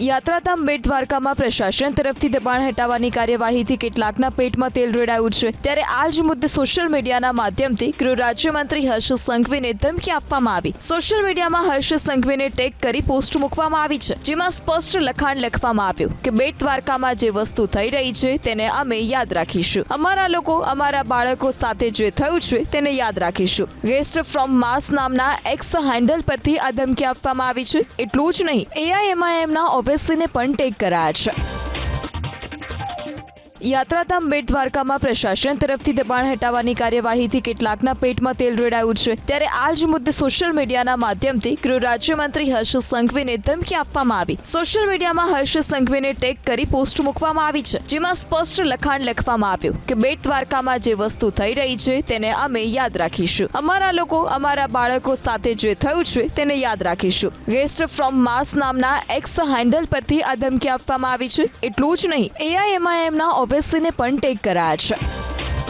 યાત્રાધામ બેટ દ્વારકામાં પ્રશાસન તરફથી દબાણ હટાવવાની કાર્યવાહીથી કેટલાકના પેટમાં તેલ રેડાયું છે. ત્યારે આ જ મુદ્દે સોશિયલ મીડિયાના માધ્યમથી ગૃહ રાજ્યમંત્રી હર્ષ સંઘવીને ધમકી આપવામાં આવી. સોશિયલ મીડિયામાં હર્ષ સંઘવીને ટેગ કરી પોસ્ટ મૂકવામાં આવી છે, જેમાં સ્પષ્ટ લખાણ લખવામાં આવ્યું કે બેટ દ્વારકામાં જે વસ્તુ થઈ રહી છે તેને અમે યાદ રાખીશું. અમારા લોકો, અમારા બાળકો સાથે જે થયું છે તેને યાદ રાખીશું. ગેસ્ટ ફ્રોમ માસ નામના એક્સ હેન્ડલ પરથી આ ધમકી આપવામાં આવી છે. એટલું જ નહીં, એઆઈએમઆઈએમના ઓવેસીને પણ ટેક કરાયા છે. યાત્રાધામ બેટ દ્વારકામાં પ્રશાસન તરફથી દબાણ હટાવવાની કાર્યવાહીથી કેટલાકના પેટમાં તેલ રેડાયું છે. ત્યારે આ જ મુદ્દે સોશિયલ મીડિયાના માધ્યમથી ગૃહ રાજ્યમંત્રી હર્ષ સંઘવીને ધમકી આપવામાં આવી. સોશિયલ મીડિયામાં હર્ષ સંઘવીને ટેગ કરી પોસ્ટ મૂકવામાં આવી છે, જેમાં સ્પષ્ટ લખાણ લખવામાં આવ્યું કે બેટ દ્વારકામાં જે વસ્તુ થઈ રહી છે તેને અમે યાદ રાખીશું. અમારા લોકો, અમારા બાળકો સાથે જે થયું છે તેને યાદ રાખીશું. ગેસ્ટ ફ્રોમ માસ નામના એક્સ હેન્ડલ પરથી આ ધમકી આપવામાં આવી છે. એટલું જ નહીં એઆઈએમઆઈએમના ઓવેસીને પણ ટેક કરાયા છે.